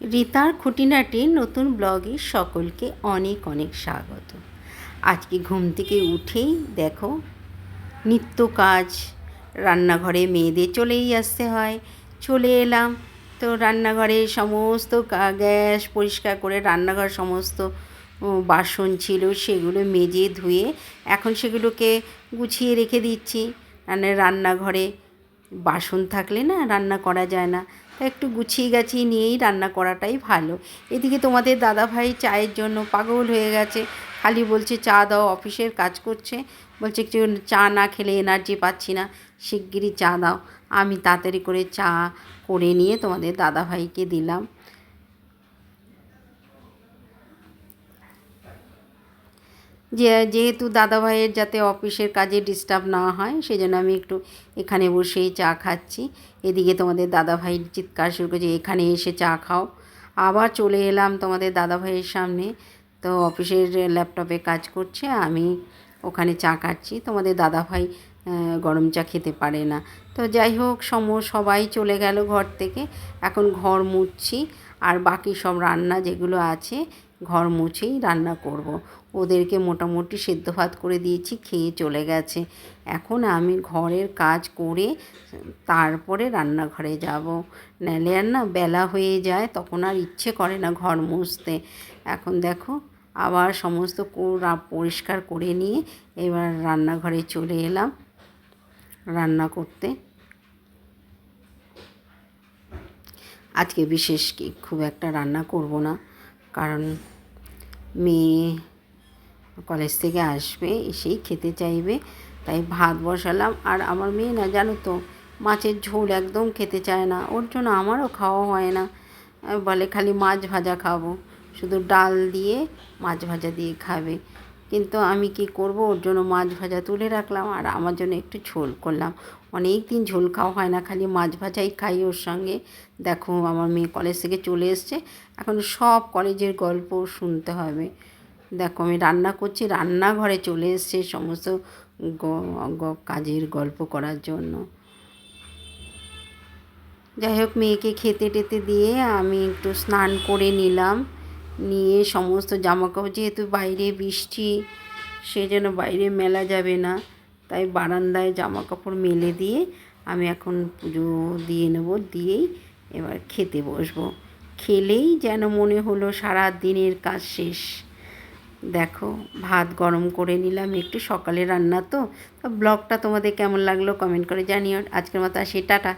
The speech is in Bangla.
রিতার খুঁটিনাটি নতুন ব্লগে সকলকে অনেক অনেক স্বাগত। আজকে ঘুম থেকে উঠেই দেখো, নিত্য কাজ, রান্নাঘরে মেয়েদের চলেই আসতে হয়। চলে এলাম, তো রান্নাঘরে সমস্ত গ্যাস পরিষ্কার করে রান্নাঘর সমস্ত বাসন ছিল সেগুলো মেজে ধুয়ে এখন সেগুলোকে গুছিয়ে রেখে দিচ্ছি। মানে রান্নাঘরে বাসন থাকলে না রান্না করা যায় না। একটু গুছিয়ে গাছিয়ে নিয়েই রান্না করাটাই ভালো। এদিকে তোমাদের দাদাভাই চায়ের জন্য পাগল হয়ে গেছে। খালি বলছে, চা দাও, অফিসের কাজ করছে। বলছে একটু চা না খেলে এনার্জি পাচ্ছি না। শিগগিরই চা দাও। আমি তাড়াতাড়ি করে চা করে নিয়ে তোমাদের দাদাভাইকে দিলাম। যে, যেহেতু দাদাভাইয়ের যাতে অফিসের কাজে ডিস্টার্ব না হয় সেই জন্য আমি একটু এখানে বসেই চা খাচ্ছি। এদিকে তোমাদের দাদাভাইয়ের চিৎকার শুরু করছে, এখানে এসে চা খাও। আবার চলে এলাম তোমাদের দাদাভাইয়ের সামনে। তো অফিসের ল্যাপটপে কাজ করছে, আমি ওখানে চা খাচ্ছি। তোমাদের দাদাভাই গরম চা খেতে পারে না। তো যাই হোক, সম, সবাই চলে গেল ঘর থেকে। এখন ঘর মুছছি। আর বাকি সব রান্না যেগুলো আছে, ঘর মুছেই রান্না করব। ওদেরকে মোটামুটি সেদ্ধ ভাত করে দিয়েছি, খেয়ে চলে গেছে। এখন আমি ঘরের কাজ করে তারপরে রান্নাঘরে যাব। নাহলে আর না বেলা হয়ে যায়, তখন আর ইচ্ছে করে না ঘর মুছতে। এখন দেখো, আবার সমস্ত পরিষ্কার করে নিয়ে এবার রান্নাঘরে চলে এলাম। রান্না করতে আজকে বিশেষ কি খুব একটা রান্না করব না, কারণ মেয়ে কলেজ থেকে আসবে, এসেই খেতে চাইবে, তাই ভাত বসালাম। আর আমার মেয়ে না, জানো তো, মাছের ঝোল একদম খেতে চায় না, ওর জন্য আমারও খাওয়া হয় না। বলে খালি মাছ ভাজা খাব, শুধু ডাল দিয়ে মাছ ভাজা দিয়ে খাবে। কিন্তু আমি কি করব? ওর জন্য মাছ ভাজা তুলে রাখলাম আর আমার জন্য একটু ঝোল করলাম। অনেক দিন ঝোল খাওয়া হয় না, খালি মাছ ভাজাই খাই ওর সঙ্গে। দেখো, আমার মেয়ে কলেজ থেকে চলে এসছে। এখন সব কলেজের গল্প শুনতে হবে। দেখো, আমি রান্না করছি, রান্নাঘরে চলে এসছে সমস্ত কাজের গল্প করার জন্য। যাই হোক, মেয়েকে খেতে টেতে দিয়ে আমি একটু স্নান করে নিলাম। নিয়ে সমস্ত জামাকাপড়, যেহেতু বাইরে বৃষ্টি সে যেন বাইরে মেলা যাবে না। তাই বারান্দায় জামা কাপড় মেলে দিয়ে আমি এখন পুজো দিয়ে নেব, দিয়েই এবার খেতে বসবো। খেলেই যেন মনে হলো সারা দিনের কাজ শেষ। দেখো, ভাত গরম করে নিলাম, একটু সকালে রান্না তো ব্লগটা তোমাদের কেমন লাগল কমেন্ট করে জানিও। আজকের মতো আসি, টাটা।